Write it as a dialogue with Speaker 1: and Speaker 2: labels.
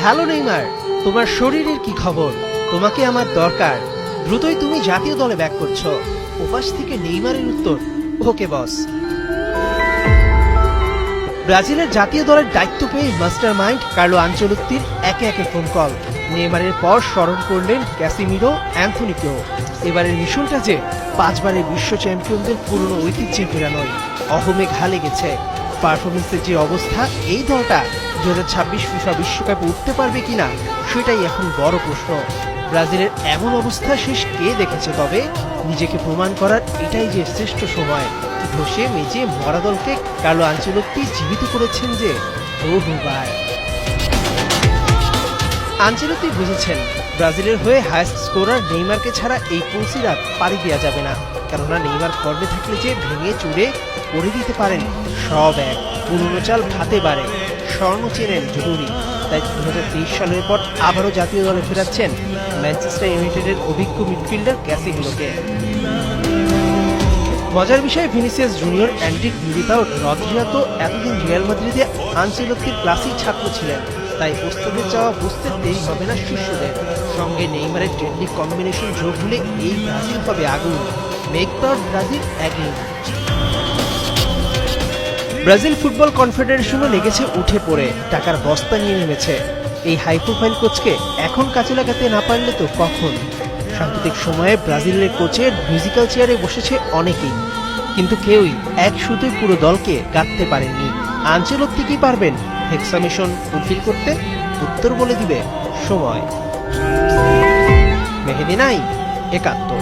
Speaker 1: Hello Neymar, তোমার শরীরের কি খবর? তোমাকে আমার দরকার। দ্রুতই তুমি জাতীয় দলে ব্যাক করছ। উপাস থেকে নেইমারের উত্তর। ওকে বস ব্রাজিলের জাতীয় দলের দায়িত্ব পেয়ে মাস্টার মাইন্ড কার্লো আঞ্চলুক্তির একে একে ফোন কল নেইমারের পর স্মরণ করলেন ক্যাসিমিরো, অ্যান্থনিকেও। এবারের মিশনটা যে পাঁচবারের বিশ্ব চ্যাম্পিয়নদের পুরনো ঐতিহ্যে ফেরানোই অহমে ঘালে গেছে। পারফরমেন্সের যে অবস্থা, এই দলটা দু হাজার ছাব্বিশ ফিফা বিশ্বকাপে উঠতে পারবে কিনা, সেটাই এখন বড় প্রশ্ন। ব্রাজিলের এমন অবস্থা শেষ কে দেখেছে তবে? নিজেকে প্রমাণ করার এটাই যে শ্রেষ্ঠ সময়। ঘষে মেজে মরা দলকে কালো আঞ্চলকটি জীবিত করেছেন যে বহুবার আঞ্চলতি বুঝেছেন, ব্রাজিলের হয়ে হায়েস্ট স্কোরার নেইমারকে ছাড়া এই রাত পাড়ি দেওয়া যাবে না। কেননা নেইমার ফর্মে থাকলে যে ভেঙে চুড়ে করে দিতে পারেন সব এক। পুরনো চাল ভাতে বাড়ে। স্বর্ণ চেনেন জরুরি তাই দু হাজার তেইশ সালের পর আবারও জাতীয় দলে ফেরাচ্ছেন ম্যানচেস্টার ইউনাইটেডের অভিজ্ঞ মিডফিল্ডার ক্যাসি ক্যাসিগুলোকে মজার বিষয়, ভিনিসিয়াস জুনিয়র অ্যান্ড্রিক মিলিতাও রদ্রিয়া তো এতদিন রিয়াল মাদ্রিদে আনচেলত্তির ক্লাসিক ছাত্র ছিলেন। তাই ওস্তাদের চাওয়া বুঝতে দেরি হবে না শিষ্যদের। সঙ্গে নেইমারের ট্রেন্ডি কম্বিনেশন যোগ হলে এই ব্রাজিল হবে আগুন। Make proud Brazil again Brazil football কনফেডারেশনও লেগেছে উঠে পড়ে, টাকার বস্তা নিয়ে নেমেছে। এই হাই প্রোফাইল কোচকে এখন কাজে লাগাতে না পারলে তো কখন? সাম্প্রতিক সময়ে ব্রাজিলের কোচের মিউজিক্যাল চেয়ারে বসেছে অনেকেই, কিন্তু কেউই এক সুতোয় পুরো দলকে গাঁথতে পারেননি। আঞ্চলত্তি কি পারবেন হেক্সামিশন ফুলফিল করতে উত্তর বলে দিবে সময়। মেহেদি নাই, একাত্তর।